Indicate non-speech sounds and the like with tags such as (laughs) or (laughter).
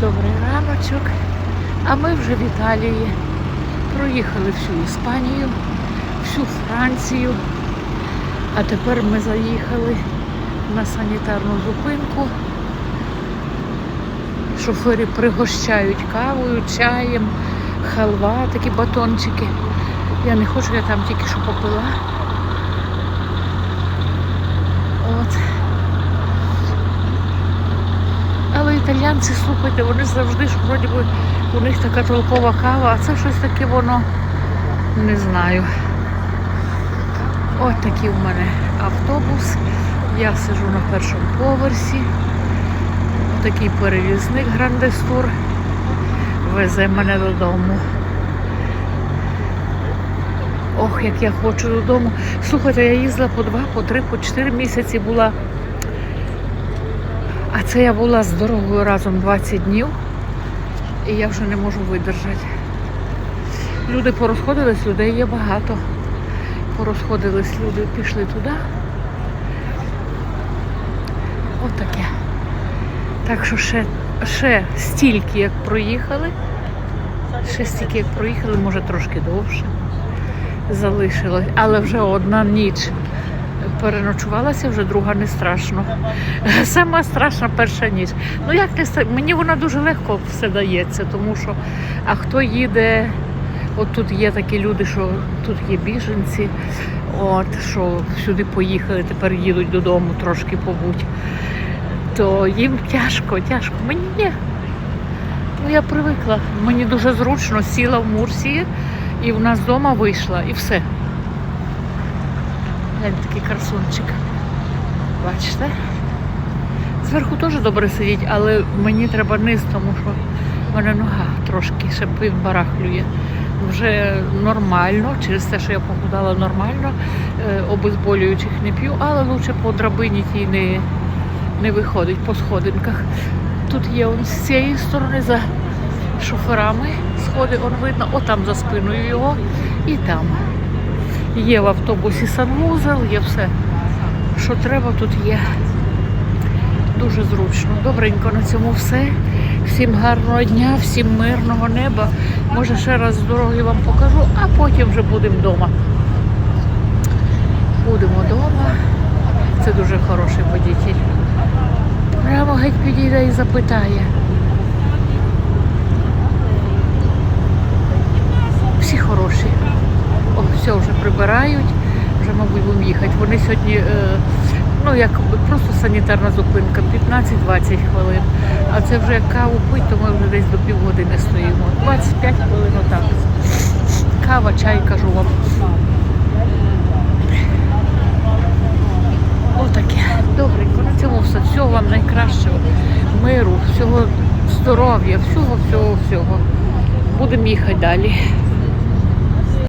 Добрий раночок. А ми вже в Італії. Проїхали всю Іспанію, всю Францію. А тепер ми заїхали на санітарну зупинку. Шофери пригощають кавою, чаєм, халва, такі батончики. Я не хочу, я там тільки що попила. От. Італіянці, слухайте, вони завжди ж вроді би у них така толкова кава, а це щось таке воно не знаю. От такий у мене автобус. Я сижу на першому поверсі. Такий перевізник Грандестур везе мене додому. Ох, як я хочу додому. Слухайте, я їздила по два, по три, по чотири місяці була. А це я була з дорогою разом 20 днів. І я вже не можу видержати. Люди порозходились, людей є багато. Порозходились люди, пішли туди. От таке. Так що ще, ще стільки, як проїхали. Ще стільки, як проїхали, може трошки довше залишилось. Але вже одна ніч переночувалася, вже друга не страшно. (laughs) Сама страшна перша ніч. Ну як не ста- мені вона дуже легко все дається, тому що а хто їде, от тут є такі люди, що тут є біженці, от що сюди поїхали, тепер їдуть додому трошки побуть. То їм тяжко, тяжко. Мені ні. Ну я привикла. Мені дуже зручно, сіла в Мурсії і в нас вдома вийшла, і все. Глянь, такий красунчик. Бачите? Зверху теж добре сидіть, але мені треба низ, тому що в мене нога трошки ще барахлює. Вже нормально, через те, що я похудала нормально, е, обезболюючих не п'ю, але лучше по драбині тій не, не виходить по сходинках. Тут є он з цієї сторони за шоферами сходи, он видно, отам за спиною його і там. Є в автобусі санвузол, є все, що треба, тут є. Дуже зручно. Добренько на цьому все. Всім гарного дня, всім мирного неба. Може ще раз з дороги вам покажу, а потім вже будемо вдома. Будемо вдома. Це дуже хороший водитель. Прямо геть підійде і запитає. Все вже прибирають, вже, мабуть, будемо їхати. Вони сьогодні, е, ну як просто санітарна зупинка, 15-20 хвилин. А це вже як каву пить, то ми вже десь до півгодини стоїмо. 25 хвилин отак. Кава, чай, кажу вам. Отаке. Добренько, на цьому все. Всього вам найкращого. Миру, всього здоров'я, всього, всього, всього. Будемо їхати далі.